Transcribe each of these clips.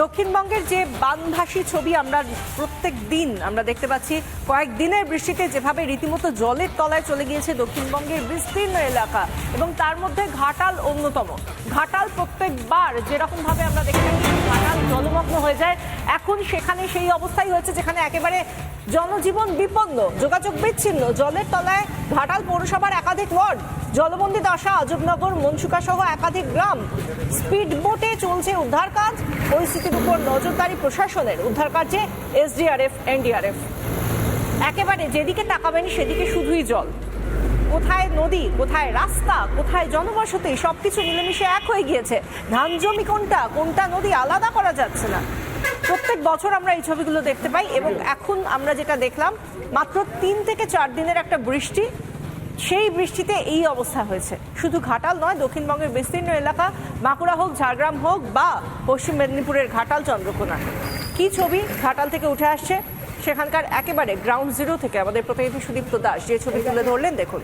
দক্ষিণবঙ্গের যে বানভাসী ছবি আমরা প্রত্যেক দিন আমরা দেখতে পাচ্ছি, কয়েক দিনের বৃষ্টিতে যেভাবে রীতিমতো জলের তলায় চলে গিয়েছে দক্ষিণবঙ্গের বিস্তীর্ণ এলাকা এবং তার মধ্যে ঘাটাল অন্যতম। ঘাটাল প্রত্যেকবার যেরকমভাবে আমরা দেখে থাকি ঘাটাল জলমগ্ন হয়ে যায়। এখন সেখানে সেই অবস্থাই হয়েছে যেখানে একেবারে জনজীবন বিপন্ন, যোগাযোগ বিচ্ছিন্ন, জলের তলায় ঘাটাল পৌরসভার একাধিক ওয়ার্ড, জলবন্দি দশা, আজবনগর মনসুকা সহ একাধিক গ্রাম স্পিড বোটে চলছে উদ্ধার কাজ। পরিস্থিতির উপর নজরদারি প্রশাসনের উদ্ধার কার্যে এসডিআরএফ, এনডিআরএফ। একেবারে যেদিকে তাকাবেন সেদিকে শুধুই জল। কোথায় নদী, কোথায় রাস্তা, কোথায় জনবসতি, সবকিছু মিলেমিশে এক হয়ে গিয়েছে। ধান জমি কোনটা কোনটা নদী আলাদা করা যাচ্ছে না। প্রত্যেক বছর আমরা এই ছবিগুলো দেখতে পাই এবং এখন আমরা যেটা দেখলাম, মাত্র তিন থেকে চার দিনের একটা বৃষ্টি। সেই বৃষ্টিতে এই অবস্থা হয়েছে। শুধু ঘাটাল নয়, দক্ষিণবঙ্গের বিস্তীর্ণ এলাকা, বাঁকুড়া হোক, ঝাড়গ্রাম হোক বা পশ্চিম মেদিনীপুরের ঘাটাল, চন্দ্রকোনা। কি ছবি ঘাটাল থেকে উঠে আসছে? সেখানকার একেবারে গ্রাউন্ড জিরো থেকে আমাদের প্রতিনিধি সুদীপ্ত দাস যে ছবি তুলে ধরলেন, দেখুন।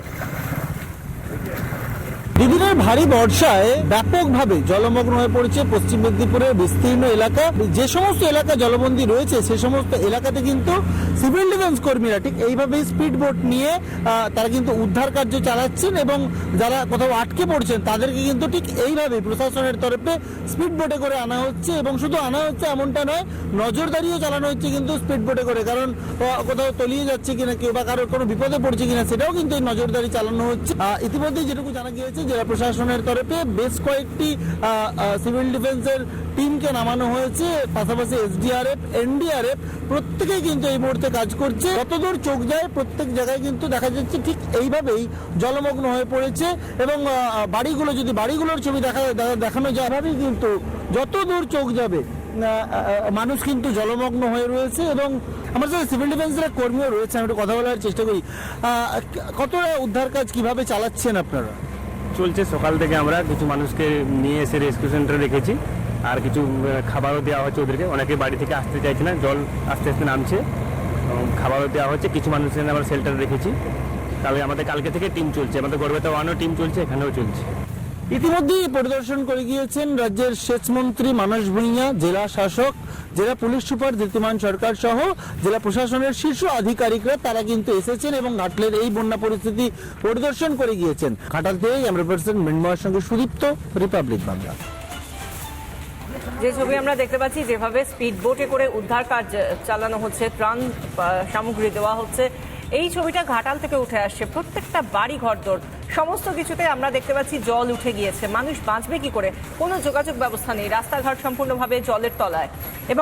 দুদিনের ভারী বর্ষায় ব্যাপকভাবে জলমগ্ন হয়ে পড়েছে পশ্চিম মেদিনীপুরের বিস্তীর্ণ এলাকা। যে সমস্ত এলাকা জলবন্দী রয়েছে, সে সমস্ত এলাকাতে কিন্তু সিভিল ডিফেন্স কর্মীরা ঠিক এইভাবেই স্পিড বোট নিয়ে তারা কিন্তু উদ্ধার কার্য চালাচ্ছেন এবং যারা কোথাও আটকে পড়ছেন তাদেরকে কিন্তু ঠিক এইভাবে প্রশাসনের তরফে স্পিড বোটে করে আনা হচ্ছে এবং শুধু আনা হচ্ছে এমনটা নয়, নজরদারিও চালানো হচ্ছে কিন্তু স্পিড বোটে করে। কারণ কোথাও তলিয়ে যাচ্ছে কিনা, কেউ বা কারোর কোনো বিপদে পড়ছে কিনা, সেটাও কিন্তু এই নজরদারি চালানো হচ্ছে। ইতিমধ্যেই যেটুকু জানা গিয়েছে জেলা প্রশাসনের তরফে বেশ কয়েকটি সিভিল ডিফেন্সের টিমকে নামানো হয়েছে। পাশাপাশি এসডিআরএফ, এনডিআরএফ প্রত্যেকেই কিন্তু এই মুহূর্তে কাজ করছে। যতদূর চোখ যায়, প্রত্যেক জায়গায় কিন্তু দেখা যাচ্ছে ঠিক এইভাবেই জলমগ্ন হয়ে পড়েছে এবং বাড়িগুলো, যদি বাড়িগুলোর ছবি দেখা দেখা- দেখানো যায় কিন্তু যত দূর চোখ যাবে মানুষ কিন্তু জলমগ্ন হয়ে রয়েছে এবং আমার সাথে সিভিল ডিফেন্সের কর্মীও রয়েছে, আমি একটু কথা বলার চেষ্টা করি। কতটা উদ্ধার কাজ কীভাবে চালাচ্ছেন আপনারা? চলছে। সকাল থেকে আমরা কিছু মানুষকে নিয়ে এসে রেস্কিউ সেন্টারে রেখেছি। আর কিছু খাবারও দেওয়া হচ্ছে ওদেরকে। অনেকে বাড়ি থেকে আসতে চাইছে না, জল আস্তে আস্তে নামছে। খাবারও দেওয়া হচ্ছে, কিছু মানুষের আমরা শেল্টারে রেখেছি। তাহলে আমাদের কালকে থেকে টিম চলছে। আমাদের গর্বেতা ওয়ানও টিম চলছে, এখানেও চলছে। ইতিমধ্যেই পরিদর্শন করে গিয়েছেন রাজ্যের সেচমন্ত্রী মানস ভূঁইয়া, জেলা শাসক, জেলা পুলিশ সুপার ধৃতিমান সরকার সহ জেলা প্রশাসনের শীর্ষ আধিকারিকরা তারা কিন্তু এসেছেন এবং ঘাটলের এই বন্যা পরিস্থিতি পরিদর্শন করে গিয়েছেন। ঘাটাল থেকে আমরা পার্সন মৃন্ময়ের সঙ্গে সুদীপ্ত, রিপাবলিক বাংলা। যে ছবি আমরা দেখতে পাচ্ছি, যেভাবে স্পিড বোটে করে উদ্ধার কাজ চালানো হচ্ছে, ত্রাণ সামগ্রী দেওয়া হচ্ছে এই ছবিটা ঘাটাল থেকে উঠে আসছে। প্রত্যেকটা বাড়ি ঘরদোর সমস্ত কিছুতে আমরা দেখতে পাচ্ছি জল উঠে গিয়েছে। মানুষ বাঁচবে কি করে? কোনো যোগাযোগ ব্যবস্থা নেই। রাস্তাঘাট সম্পূর্ণভাবে জলের তলায়। এবং